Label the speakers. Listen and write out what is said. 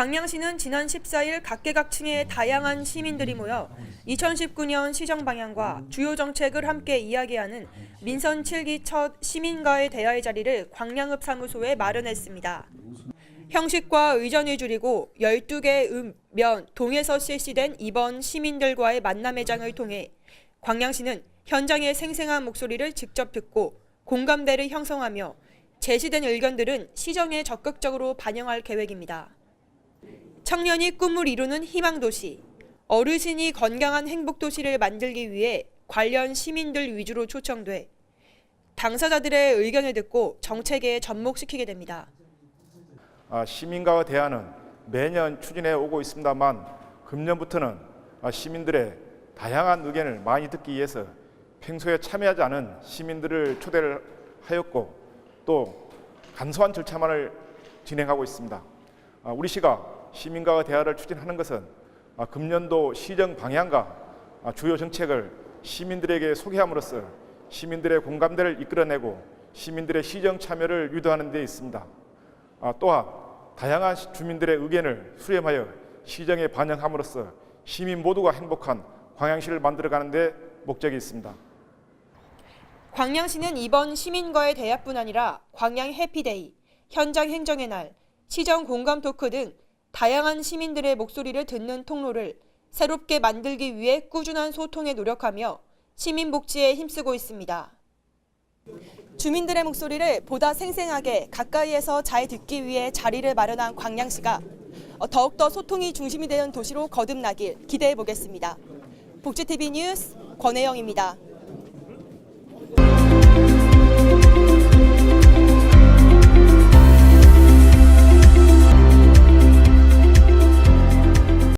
Speaker 1: 광양시는 지난 14일 각계각층의 다양한 시민들이 모여 2019년 시정 방향과 주요 정책을 함께 이야기하는 민선 7기 첫 시민과의 대화의 자리를 광양읍 사무소에 마련했습니다. 형식과 의전을 줄이고 12개 읍, 면, 동에서 실시된 이번 시민들과의 만남의 장을 통해 광양시는 현장의 생생한 목소리를 직접 듣고 공감대를 형성하며 제시된 의견들은 시정에 적극적으로 반영할 계획입니다. 청년이 꿈을 이루는 희망도시, 어르신이 건강한 행복도시를 만들기 위해 관련 시민들 위주로 초청돼 당사자들의 의견을 듣고 정책에 접목시키게 됩니다.
Speaker 2: 아, 시민과의 대화는 매년 추진해 오고 있습니다만 금년부터는 아, 시민들의 다양한 의견을 많이 듣기 위해서 평소에 참여하지 않은 시민들을 초대를 하였고 또 간소한 절차만을 진행하고 있습니다. 아, 우리 시가 시민과의 대화를 추진하는 것은 아, 금년도 시정 방향과 아, 주요 정책을 시민들에게 소개함으로써 시민들의 공감대를 이끌어내고 시민들의 시정 참여를 유도하는 데 있습니다. 아, 또한 다양한 시- 주민들의 의견을 수렴하여 시정에 반영함으로써 시민 모두가 행복한 광양시를 만들어가는 데 목적이 있습니다.
Speaker 1: 광양시는 이번 시민과의 대화뿐 아니라 광양 해피데이, 현장 행정의 날, 시정 공감 토크 등 다양한 시민들의 목소리를 듣는 통로를 새롭게 만들기 위해 꾸준한 소통에 노력하며 시민 복지에 힘쓰고 있습니다. 주민들의 목소리를 보다 생생하게 가까이에서 잘 듣기 위해 자리를 마련한 광양시가 더욱더 소통이 중심이 되는 도시로 거듭나길 기대해 보겠습니다. 복지TV 뉴스 권혜영입니다.